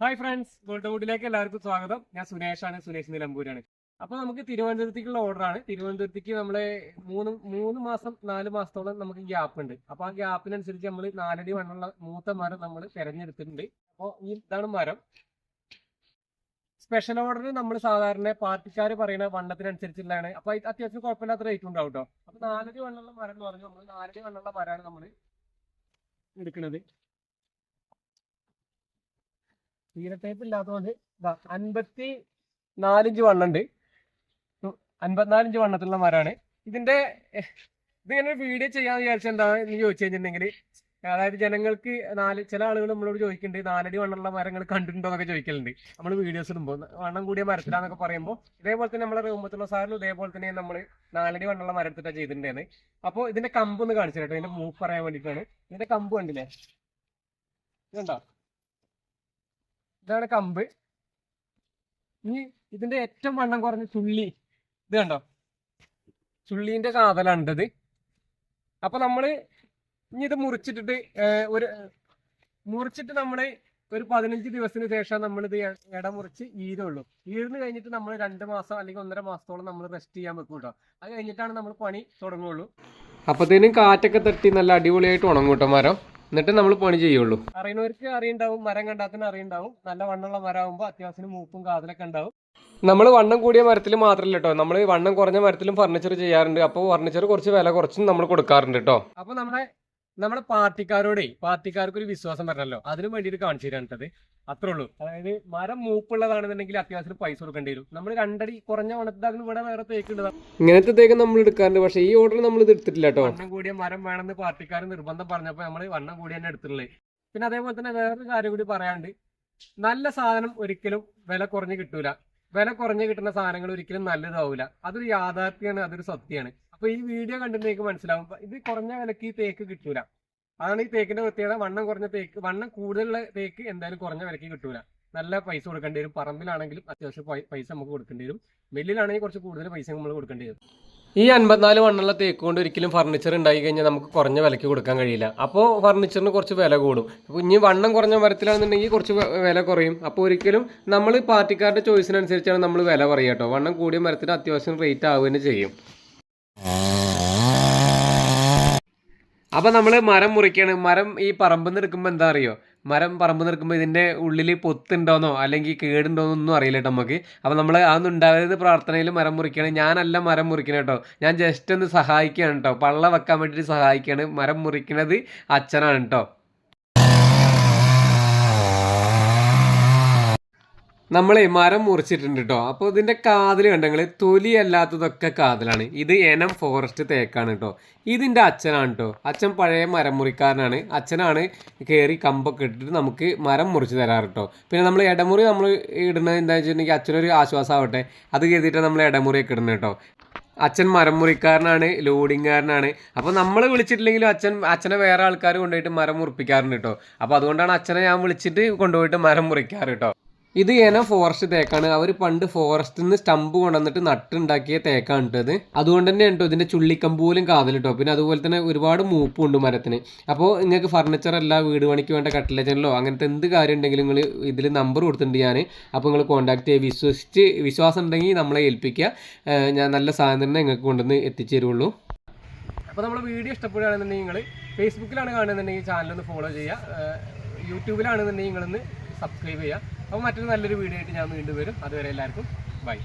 Hi friends gold വുഡിലേക്ക് എല്ലാവർക്കും സ്വാഗതം. ഞാൻ സുനേഷാണ് സുനേഷ് നിലമ്പൂരാണ്. അപ്പൊ നമുക്ക് തിരുവനന്തപുരത്തേക്കുള്ള ഓർഡറാണ്. തിരുവനന്തപുരത്തേക്ക് നമ്മൾ മൂന്ന് മൂന്ന് മാസം നാല് മാസത്തോളം നമുക്ക് ഗ്യാപ്പ് ഉണ്ട്. അപ്പൊ ആ ഗ്യാപ്പിനനുസരിച്ച് നമ്മൾ നാലടി വണ്ണുള്ള മൂത്ത മരം നമ്മൾ തിരഞ്ഞെടുത്തിട്ടുണ്ട്. അപ്പോൾ ഈ ഇതാണ് മരം. സ്പെഷ്യൽ ഓർഡർ നമ്മൾ സാധാരണ പാർട്ടിക്കാർ പറയുന്ന വണ്ണത്തിനനുസരിച്ചുള്ളതാണ്. അപ്പൊ ഇത് അത്യാവശ്യം കുഴപ്പമില്ലാത്ത റേറ്റ് ഉണ്ടാവും കേട്ടോ. അപ്പൊ നാലടി വണ്ണുള്ള മരം എന്ന് പറഞ്ഞു നമ്മൾ നാലടി വണ്ണുള്ള മരമാണ് നമ്മൾ എടുക്കുന്നത് തീരട്ടേപ്പ് ഇല്ലാത്തതുകൊണ്ട് അൻപത്തി നാലിഞ്ച് വണ്ണുണ്ട്. അൻപത്തിനാലിഞ്ച് വണ്ണത്തിലുള്ള മരമാണ്. ഇതിന്റെ ഇതിങ്ങനെ വീഡിയോ ചെയ്യാന്ന് വിചാരിച്ച എന്താ എന്ന് ചോദിച്ചു കഴിഞ്ഞിട്ടുണ്ടെങ്കിൽ അതായത് ജനങ്ങൾക്ക് നാല് ചില ആളുകൾ നമ്മളോട് ചോദിക്കുന്നുണ്ട് നാലടി വണ്ണമുള്ള മരങ്ങൾ കണ്ടിട്ടുണ്ടോ എന്നൊക്കെ ചോദിക്കലുണ്ട്. നമ്മൾ വീഡിയോസ് ഇടുമ്പോൾ വണ്ണം കൂടിയ മരത്തിലാന്നൊക്കെ പറയുമ്പോൾ ഇതേപോലെ തന്നെ നമ്മളെ റൂമത്തുള്ള സാറിലും ഇതേപോലെ തന്നെ നമ്മൾ നാലടി വണ്ണമുള്ള മരം എടുത്തിട്ടാണ് ചെയ്തിട്ടുണ്ടായിരുന്നത് അപ്പോൾ ഇതിന്റെ കമ്പ് ഒന്ന് കാണിച്ചു കേട്ടോ ഇതിന്റെ മൂക്ക് പറയാൻ വേണ്ടിയിട്ടാണ് ഇതിന്റെ കമ്പ് കണ്ടില്ലേ? ഇതുണ്ടോ? ഇതാണ് കമ്പ്. ഇനി ഇതിന്റെ ഏറ്റവും വണ്ണം കുറഞ്ഞ ചുള്ളി ഇത് കണ്ടോ? ചുള്ളീന്റെ കാതലാണിത് അപ്പൊ നമ്മൾ ഇനി ഇത് മുറിച്ചിട്ടിട്ട് ഒരു മുറിച്ചിട്ട് നമ്മൾ ഒരു പതിനഞ്ച് ദിവസത്തിന് ശേഷം നമ്മൾ ഇത് ഇട മുറിച്ച് ഈരുള്ളൂ. ഈർന്ന് കഴിഞ്ഞിട്ട് നമ്മൾ രണ്ട് മാസം അല്ലെങ്കിൽ ഒന്നര മാസത്തോളം നമ്മൾ റെസ്റ്റ് ചെയ്യാൻ വെക്കും കേട്ടോ അത് കഴിഞ്ഞിട്ടാണ് നമ്മൾ പണി തുടങ്ങുള്ളൂ. അപ്പത്തേനും കാറ്റൊക്കെ തട്ടി നല്ല അടിപൊളിയായിട്ട് ഉണങ്ങും കേട്ടോ മരം. എന്നിട്ട് നമ്മൾ പണി ചെയ്യുള്ളൂ. അറിയുന്നവർക്ക് അറിയുണ്ടാവും മരം കണ്ടാത്തിന് അറിയുണ്ടാവും. നല്ല വണ്ണമുള്ള മരമാകുമ്പോൾ അത്യാവശ്യം മൂപ്പും കാതലൊക്കെ ഉണ്ടാവും. നമ്മൾ വണ്ണം കൂടിയ മരത്തിൽ മാത്രമല്ല കേട്ടോ നമ്മൾ വണ്ണം കുറഞ്ഞ മരത്തിലും ഫർണിച്ചർ ചെയ്യാറുണ്ട്. അപ്പോൾ ഫർണിച്ചർ കുറച്ച് വില കുറച്ചും നമ്മൾ കൊടുക്കാറുണ്ട് കേട്ടോ അപ്പോൾ നമ്മുടെ നമ്മുടെ പാർട്ടിക്കാരോടെ പാർട്ടിക്കാർക്ക് ഒരു വിശ്വാസം വരണല്ലോ. അതിനു വേണ്ടിയിട്ട് കാണിച്ചു തരാനിട്ടത് അത്രേ ഉള്ളൂ. അതായത് മരം മൂപ്പുള്ളതാണെന്നുണ്ടെങ്കിൽ അത്യാവശ്യം പൈസ കൊടുക്കേണ്ടി വരും. നമ്മൾ രണ്ടടി കുറഞ്ഞ വണ്ണത്തിലാകുന്ന ഇവിടെ വേറെ തേക്കുള്ളതാണ് ഇങ്ങനത്തെ തേക്ക് നമ്മൾ എടുക്കാറുണ്ട് പക്ഷേ ഈ ഓർഡർ നമ്മൾ ഇത് എടുത്തിട്ടില്ല കേട്ടോ. വണ്ണം കൂടിയ മരം വേണമെന്ന് പാർട്ടിക്കാർ നിർബന്ധം പറഞ്ഞപ്പോൾ നമ്മൾ വണ്ണം കൂടി തന്നെ എടുത്തിട്ടുള്ളത് പിന്നെ അതേപോലെ തന്നെ വേറൊരു കാര്യം കൂടി പറയാണ്ട് നല്ല സാധനം ഒരിക്കലും വില കുറഞ്ഞ് കിട്ടൂല. വില കുറഞ്ഞ് കിട്ടുന്ന സാധനങ്ങൾ ഒരിക്കലും നല്ലതാവില്ല അതൊരു യാഥാർത്ഥ്യമാണ് അതൊരു സത്യമാണ്. അപ്പൊ ഈ വീഡിയോ കണ്ടിട്ട് നിങ്ങൾക്ക് മനസ്സിലാവും. ഇത് കുറഞ്ഞ വിലക്ക് ഈ തേക്ക് കിട്ടൂല. അതാണ് ഈ തേക്കിന്റെ പ്രത്യേകത. വണ്ണം കുറഞ്ഞ തേക്ക് വണ്ണം കൂടുതലുള്ള തേക്ക് എന്തായാലും കുറഞ്ഞ വിലക്ക് കിട്ടൂല. നല്ല പൈസ കൊടുക്കേണ്ടി വരും. പറമ്പിലാണെങ്കിലും അത്യാവശ്യം പൈസ നമുക്ക് കൊടുക്കേണ്ടി വരും. മില്ലിലാണെങ്കിൽ കുറച്ച് കൂടുതൽ പൈസ നമ്മൾ കൊടുക്കേണ്ടി വരും. ഈ അൻപത്തിനാല് വണ്ണുള്ള തേക്ക് കൊണ്ട് ഒരിക്കലും ഫർണിച്ചർ ഉണ്ടായി കഴിഞ്ഞാൽ നമുക്ക് കുറഞ്ഞ വിലയ്ക്ക് കൊടുക്കാൻ കഴിയില്ല. അപ്പോൾ ഫർണിച്ചറിന് കുറച്ച് വില കൂടും. അപ്പോൾ ഇനി വണ്ണം കുറഞ്ഞ മരത്തിലാണെന്നുണ്ടെങ്കിൽ കുറച്ച് വില കുറയും. അപ്പോൾ ഒരിക്കലും നമ്മൾ പാർട്ടിക്കാരുടെ ചോയ്സിനനുസരിച്ചാണ് നമ്മൾ വില പറയുക കേട്ടോ. വണ്ണം കൂടിയ മരത്തിന് അത്യാവശ്യം റേറ്റ് ആവുകയും ചെയ്യും. അപ്പൊ നമ്മൾ മരം മുറിക്കാണ്. മരം ഈ പറമ്പ് എടുക്കുമ്പോൾ എന്താ അറിയോ? മരം പറമ്പ് നിൽക്കുമ്പോൾ ഇതിന്റെ ഉള്ളിൽ പൊത്തുണ്ടോന്നോ? അല്ലെങ്കിൽ കേടുണ്ടോന്നോ ഒന്നും അറിയില്ല കേട്ടോ നമുക്ക് അപ്പൊ നമ്മൾ അതൊന്നും ഉണ്ടാവരുത് പ്രാർത്ഥനയിൽ മരം മുറിക്കണം. ഞാനല്ല മരം മുറിക്കണം കേട്ടോ ഞാൻ ജസ്റ്റ് ഒന്ന് സഹായിക്കുകയാണ് കേട്ടോ പള്ള വെക്കാൻ വേണ്ടിയിട്ട് സഹായിക്കുകയാണ് മരം മുറിക്കണത് അച്ഛനാണ് കേട്ടോ നമ്മളെ മരം മുറിച്ചിട്ടുണ്ട് കേട്ടോ അപ്പോൾ ഇതിന്റെ കാതിൽ കണ്ടെങ്കിൽ തൊലി അല്ലാത്തതൊക്കെ കാതിലാണ്. ഇത് എനം ഫോറസ്റ്റ് തേക്കാണ് കേട്ടോ ഇതിന്റെ അച്ഛനാണ് കേട്ടോ അച്ഛൻ പഴയ മരം മുറിക്കാരനാണ്. അച്ഛനാണ് കയറി കമ്പൊക്കെ ഇട്ടിട്ട് നമുക്ക് മരം മുറിച്ച് തരാറ് കേട്ടോ പിന്നെ നമ്മൾ ഇടമുറി നമ്മൾ ഇടുന്നത് എന്താ വെച്ചിട്ടുണ്ടെങ്കിൽ അച്ഛനൊരു ആശ്വാസമാവട്ടെ അത് കരുതിയിട്ടാണ് നമ്മൾ ഇടമുറിയൊക്കെ ഇടുന്നത് കേട്ടോ അച്ഛൻ മരം മുറിക്കാരനാണ് ലോഡിങ്ങുകാരനാണ് അപ്പോൾ നമ്മൾ വിളിച്ചിട്ടില്ലെങ്കിലും അച്ഛൻ അച്ഛനെ വേറെ ആൾക്കാർ കൊണ്ടുപോയിട്ട് മരം മുറിപ്പിക്കാറുണ്ട് കേട്ടോ അപ്പോൾ അതുകൊണ്ടാണ് അച്ഛനെ ഞാൻ വിളിച്ചിട്ട് കൊണ്ടുപോയിട്ട് മരം മുറിക്കാറ് കേട്ടോ ഇത് ഏന ഫോറസ്റ്റ് തേക്കാണ്. അവർ പണ്ട് ഫോറസ്റ്റിൽ നിന്ന് സ്റ്റമ്പ് കൊണ്ടുവന്നിട്ട് നട്ടുണ്ടാക്കിയ തേക്കാണ് ഇട്ടത് അതുകൊണ്ട് തന്നെ കേട്ടോ ഇതിന്റെ ചുള്ളിക്കമ്പ് പോലും കാതൽ കേട്ടോ പിന്നെ അതുപോലെ തന്നെ ഒരുപാട് മൂപ്പുണ്ട് മരത്തിന്. അപ്പോൾ നിങ്ങൾക്ക് ഫർണിച്ചർ അല്ല വീട് പണിക്ക് വേണ്ട കട്ടില അങ്ങനത്തെ എന്ത് കാര്യം ഉണ്ടെങ്കിലും നിങ്ങൾ ഇതിൽ നമ്പർ കൊടുത്തിട്ടുണ്ട് ഞാൻ അപ്പോൾ നിങ്ങൾ കോൺടാക്ട് ചെയ്യുക വിശ്വസിച്ച് വിശ്വാസം ഉണ്ടെങ്കിൽ നമ്മളെ ഏൽപ്പിക്കുക. ഞാൻ നല്ല സാധനം തന്നെ നിങ്ങൾക്ക് കൊണ്ടുവന്ന് എത്തിച്ചു തരുള്ളൂ. അപ്പോൾ നമ്മൾ വീഡിയോ ഇഷ്ടപ്പെടുകയാണെന്നുണ്ടെങ്കിൽ നിങ്ങൾ ഫേസ്ബുക്കിലാണ് കാണുന്നുണ്ടെങ്കിൽ ചാനലൊന്ന് ഫോളോ ചെയ്യുക. യൂട്യൂബിലാണെന്നുണ്ടെങ്കിൽ നിങ്ങളൊന്ന് സബ്സ്ക്രൈബ് ചെയ്യുക. അപ്പോൾ മറ്റൊരു നല്ലൊരു വീഡിയോ ആയിട്ട് ഞാൻ വീണ്ടും വരും. അതുവരെ എല്ലാവർക്കും ബൈ